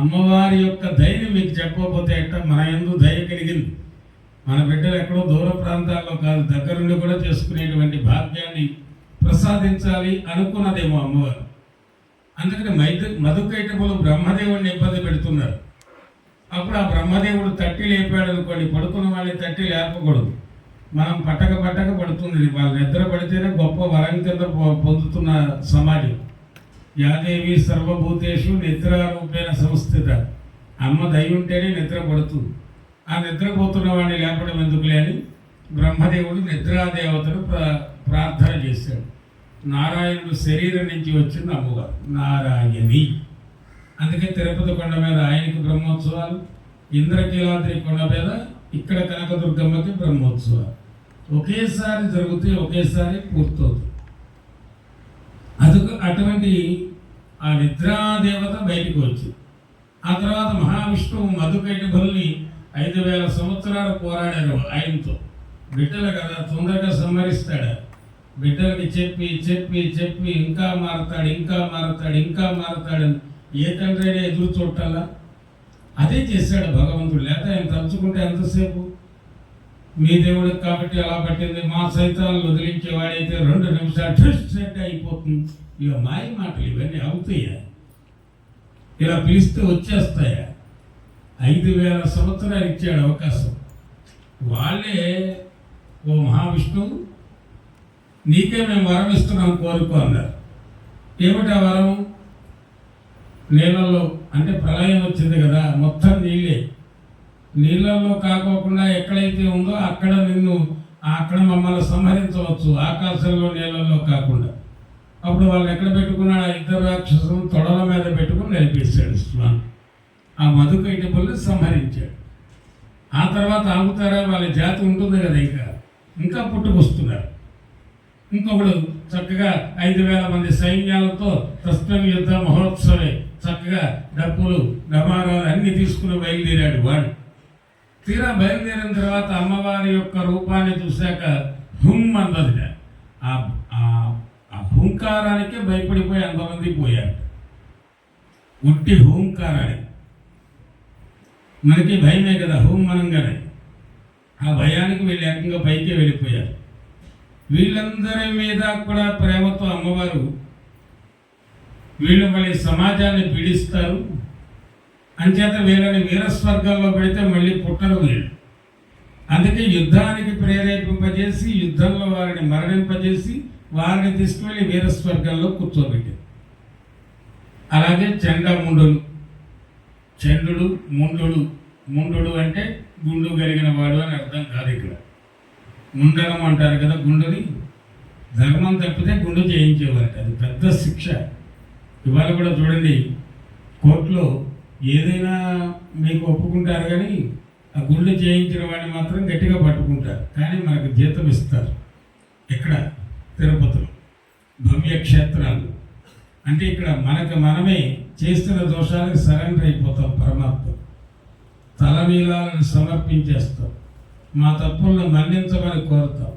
అమ్మవారి యొక్క దయని మీకు చెప్పకపోతే ఎట్ట? మన ఎందు దయ కలిగింది. మన బిడ్డలు ఎక్కడో దూర ప్రాంతాల్లో కాదు దగ్గరుండి కూడా చేసుకునేటువంటి భాగ్యాన్ని ప్రసాదించాలి అనుకున్నదేమో అమ్మవారు. అందుకని మైదు మధుకైటములు బ్రహ్మదేవుడిని ఇబ్బంది పెడుతున్నారు. అప్పుడు ఆ బ్రహ్మదేవుడు తట్టి లేపాడు అనుకోండి పడుకున్న వాళ్ళని తట్టి లేపకూడదు. మనం పట్టక పట్టక పడుతుంది వాళ్ళు నిద్ర పడితేనే గొప్ప వరం కింద పొందుతున్న సమాజం యాదేవి సర్వభూతేషు నిద్రారూపేణ సంస్థిత. అమ్మ దయ ఉంటేనే నిద్ర పడుతుంది ఆ నిద్రపోతున్న వాడిని లేపడం ఎందుకులే అని బ్రహ్మదేవుడు నిద్రాదేవతను ప్రార్థన చేశాడు. నారాయణుడు శరీరం నుంచి వచ్చింది అమ్మవారు. నారాయణి. అందుకే తిరుపతి కొండ మీద ఆయనకి బ్రహ్మోత్సవాలు ఇంద్రకీలాద్రి కొండ మీద ఇక్కడ కనకదుర్గమ్మకి బ్రహ్మోత్సవాలు. ఒకేసారి జరుగుతాయి ఒకేసారి పూర్తవుతుంది. అది అటువంటి ఆ నిద్రాదేవత బయటికి వచ్చింది. ఆ తర్వాత మహావిష్ణువు మధుకైటభల్ని ఐదు వేల సంవత్సరాలు పోరాడారు ఆయనతో. బిడ్డలు కదా తొందరగా సంహరిస్తాడు. బిడ్డలకి చెప్పి చెప్పి చెప్పి ఇంకా మారతాడు ఇంకా మారతాడు ఇంకా మారతాడని ఏ తండ్రి అయినా ఎదురు చూడాలా అదే చేశాడు భగవంతుడు. లేక ఆయన తలుచుకుంటే ఎంతసేపు? మీ దేవుడికి కాబట్టి అలా పట్టింది. మా సైతాలను వదిలించేవాడైతే రెండు నిమిషాలు ట్విస్ట్ అయిపోతుంది. ఇక మాయ మాటలు ఇవన్నీ అవుతాయా? ఇలా పిలిస్తే వచ్చేస్తాయా? ఐదు వేల సంవత్సరాలు ఇచ్చాడు అవకాశం. వాళ్ళే ఓ మహావిష్ణువు నీకే మేము వరం ఇస్తున్నాం కోరుకో అన్నారు. ఏమిటా వరం? నీళ్ళల్లో అంటే ప్రళయం వచ్చింది కదా మొత్తం నీళ్ళే. నీళ్ళల్లో కాకోకుండా ఎక్కడైతే ఉందో అక్కడ నిన్ను అక్కడ మమ్మల్ని సంహరించవచ్చు ఆకాశంలో నీళ్ళల్లో కాకుండా. అప్పుడు వాళ్ళు ఎక్కడ పెట్టుకున్నాడు? ఆ ఇద్దరు రాక్షసులను తొడల మీద పెట్టుకుని నడిపిస్తాడు స్వామి. ఆ మధుకైటపుల్ని సంహరించాడు. ఆ తర్వాత ఆగుతారా? వాళ్ళ జాతి ఉంటుంది కదా ఇంకా. ఇంకా పుట్టుకొస్తున్నారు. ఇంకొకడు చక్కగా ఐదు వేల మంది సైన్యాలతో ప్రస్తుతం యుద్ధ మహోత్సవే చక్కగా డబ్బులు డమారాలు అన్నీ తీసుకుని బయలుదేరాడు వాడు. తీరా బయలుదేరిన తర్వాత అమ్మవారి యొక్క రూపాన్ని చూశాక హుమ్ అన్నది ఆ హుంకారానికే భయపడిపోయి అంతమంది పోయారు. ఉట్టి హూంకారానికి మనకి భయమే కదా హోం అనంగానే ఆ భయానికి వీళ్ళు ఏకంగా పైకి వెళ్ళిపోయారు. వీళ్ళందరి మీద కూడా ప్రేమతో అమ్మవారు వీళ్ళు మళ్ళీ సమాజాన్ని పీడిస్తారు. అంచేత వీళ్ళని వీరస్వర్గంలో పెడితే మళ్ళీ పుట్టరు వీళ్ళు. అందుకే యుద్ధానికి ప్రేరేపింపజేసి యుద్ధంలో వారిని మరణింపజేసి వారిని తీసుకువెళ్ళి వీరస్వర్గంలో కూర్చోబెట్టింది అలాగే చండముండులు చంద్రుడు ముండు ముండు అంటే గుండు కలిగిన వాడు అని అర్థం కాదు ఇక్కడ. ముండనం అంటారు కదా గుండుని. ధర్మం తప్పితే గుండు చేయించేవారు అది పెద్ద శిక్ష. ఇవాళ కూడా చూడండి కోర్టులో ఏదైనా మీకు ఒప్పుకుంటారు కానీ ఆ గుండు చేయించిన వాడిని మాత్రం గట్టిగా పట్టుకుంటారు. కానీ మనకు జీతం ఇస్తారు. ఇక్కడ తిరుపతిలో. భవ్యక్షేత్రాలు అంటే ఇక్కడ మనకు మనమే చేస్తున్న దోషాలకు సరెండర్ అయిపోతాం పరమాత్మ. తలనీలాలను సమర్పించేస్తాం. మా తప్పులను మన్నించమని కోరుతాం.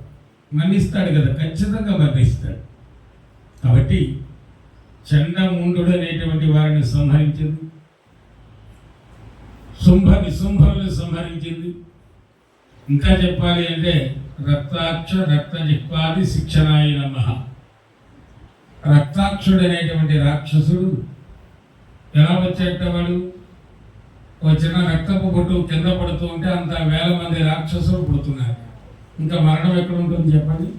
మన్నిస్తాడు కదా ఖచ్చితంగా మన్నిస్తాడు. కాబట్టి చండముండు అనేటువంటి వారిని సంహరించింది. శుంభ నిశుంభులను సంహరించింది. ఇంకా చెప్పాలి అంటే రక్తాక్ష రక్త జిహ్వాది శిక్షణాయ నమః. రక్తాక్షుడు అనేటువంటి రాక్షసుడు ఎలా వచ్చేటవాడు? ఒక చిన్న రక్తపు బొట్టు కింద పడుతూ ఉంటే అంత వేల మంది రాక్షసులు పుడుతున్నారు. ఇంకా మరణం ఎక్కడ ఉంటుంది చెప్పండి?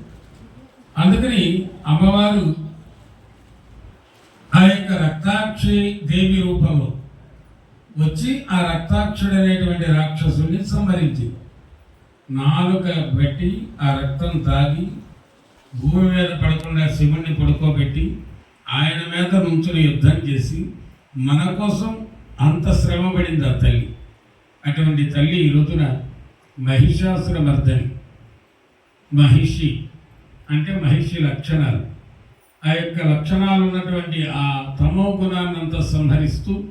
అందుకని అమ్మవారు ఆ యొక్క రక్తాక్షి దేవి రూపంలో వచ్చి ఆ రక్తాక్షుడు అనేటువంటి రాక్షసుని సంహరించింది. నాలుక పెట్టి ఆ రక్తం తాగి భూమి మీద పడకుండా శివుణ్ణి పడుకోబెట్టి ఆయన మీద నుంచుని యుద్ధం చేసి మన కోసం అంత శ్రమ పడింది ఆ తల్లి. అటువంటి తల్లి ఈ రోజున మహిషాసుర మర్దని మహిషి అంటే మహిషి లక్షణాలు. ఆ యొక్క లక్షణాలు ఉన్నటువంటి ఆ తమో గుణాన్నంతా సంహరిస్తూ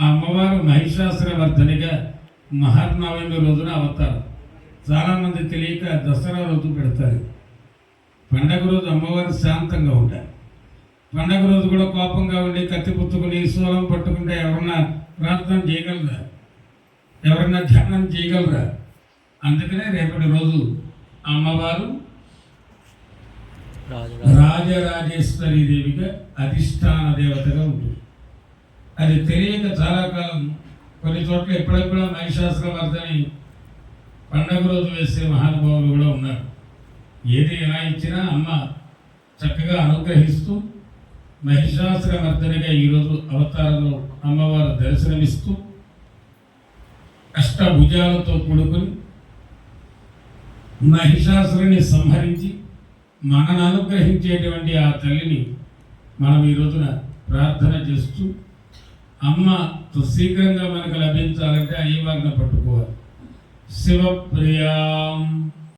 ఆ అమ్మవారు మహిషాసుర వర్ధనిగా మహర్నవమి రోజున అవతారం. చాలామంది తెలియక దసరా రోజు పెడతారు. పండగ రోజు అమ్మవారు శాంతంగా ఉంటారు. పండగ రోజు కూడా కోపంగా ఉండి కత్తి పుచ్చుకుని సూలం పట్టుకుంటే ఎవరన్నా ప్రార్థన చేయగలరా? ఎవరన్నా ధ్యానం చేయగలరా? అందుకనే రేపటి రోజు అమ్మవారు రాజరాజేశ్వరి దేవిగా అధిష్టాన దేవతగా ఉంటుంది. అది తెలియక చాలా కాలం కొన్ని చోట్ల ఎప్పుడెప్పుడో మహిషాసుల వర్ధని పండగ రోజు వేసే మహానుభావులు కూడా ఉన్నారు. ఏది ఎలా ఇచ్చినా అమ్మ చక్కగా అనుగ్రహిస్తూ మహిషాసుర మర్దనిగా ఈరోజు అవతారంలో అమ్మవారు దర్శనమిస్తూ అష్టభుజాలతో కూడుకుని మహిషాసురుని సంహరించి మనను అనుగ్రహించేటువంటి ఆ తల్లిని మనం ఈ రోజున ప్రార్థన చేస్తూ అమ్మ శీఘ్రంగా మనకు లభించాలంటే అయ్యవారిని పట్టుకోవాలి. శివప్రియాం.